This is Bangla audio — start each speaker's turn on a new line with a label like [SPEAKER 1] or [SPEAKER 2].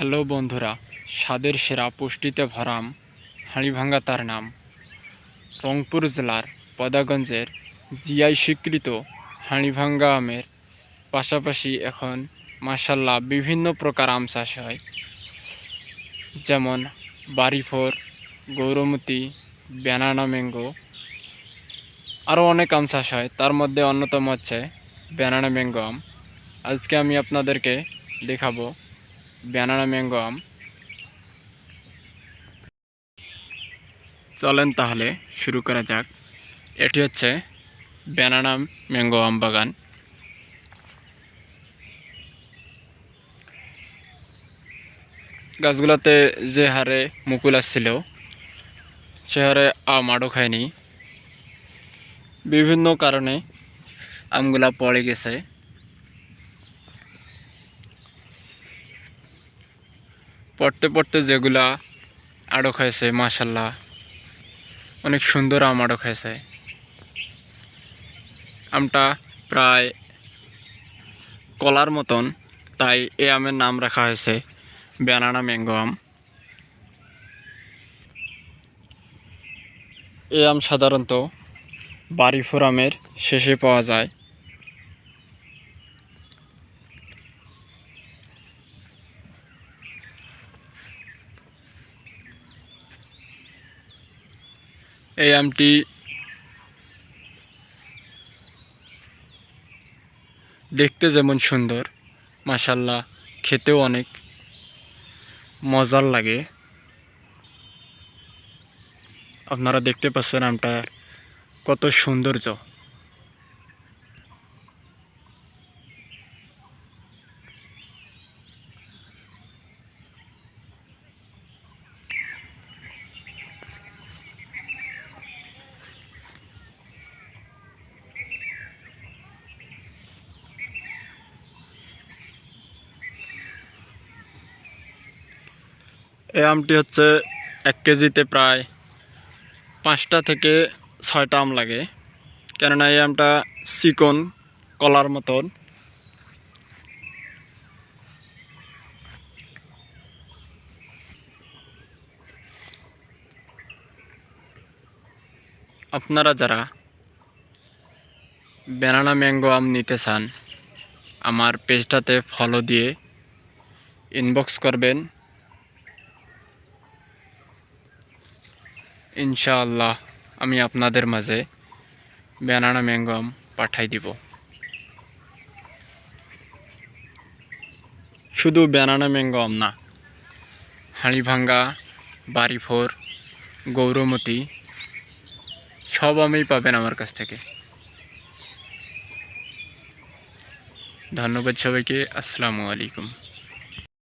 [SPEAKER 1] হ্যালো বন্ধুরা, স্বাদের সেরা পুষ্টিতে ভরাম হাঁড়িভাঙ্গা তার নাম। রংপুর জেলার পদাগঞ্জের জিআই স্বীকৃত হাঁড়িভাঙ্গা আমের পাশাপাশি এখন মাসাল্লাহ বিভিন্ন প্রকার আম চাষ হয়। যেমন বাড়িফোর, গৌরমতি, ব্যানানা ম্যাঙ্গো, আরও অনেক আম চাষ হয়। তার মধ্যে অন্যতম হচ্ছে ব্যানানা ম্যাঙ্গো আম। আজকে আমি আপনাদেরকে দেখাবো ব্যানানা ম্যাঙ্গো আম। চলেন তাহলে শুরু করা যাক। এটি হচ্ছে ব্যানানা ম্যাঙ্গো আম বাগান। গাছগুলোতে যে হারে মুকুল আসছিল, সে হারে আম আড়ো খায়নি। বিভিন্ন কারণে আমগুলা পড়ে গেছে। পড়তে পড়তে যেগুলা আড়ক হয়েছে, মাশাল্লাহ, অনেক সুন্দর আম আড়ক হয়েছে। আমটা প্রায় কলার মতন, তাই এ আমের নাম রাখা হয়েছে, ব্যানানা ম্যাঙ্গো আম। এ আম সাধারণত বাড়িফোর আমের শেষে পাওয়া যায়। এই আমটি দেখতে যেমন সুন্দর মাসাল্লাহ খেতেও অনেক মজার লাগে। আপনারা দেখতে পাচ্ছেন আমটার কত সৌন্দর্য। এই আমটি হচ্ছে এক কেজিতে প্রায় পাঁচটা থেকে ছয়টা আম লাগে। কেননা এই আমটা চিকন, কলার মতন। আপনারা যারা ব্যানানা ম্যাঙ্গো আম নিতে চান, আমার পেজটাতে ফলো দিয়ে ইনবক্স করবেন। ইনশাআল্লাহ আমি আপনাদের মাঝে ব্যানানা ম্যাঙ্গো আম পাঠাই দিব। শুধু ব্যানানা ম্যাঙ্গো আম না, হাঁড়িভাঙ্গা বাড়িফোর গৌরমতি, সব আমই পাবেন আমার কাছ থেকে। ধন্যবাদ সবাইকে, আসসালামু আলাইকুম।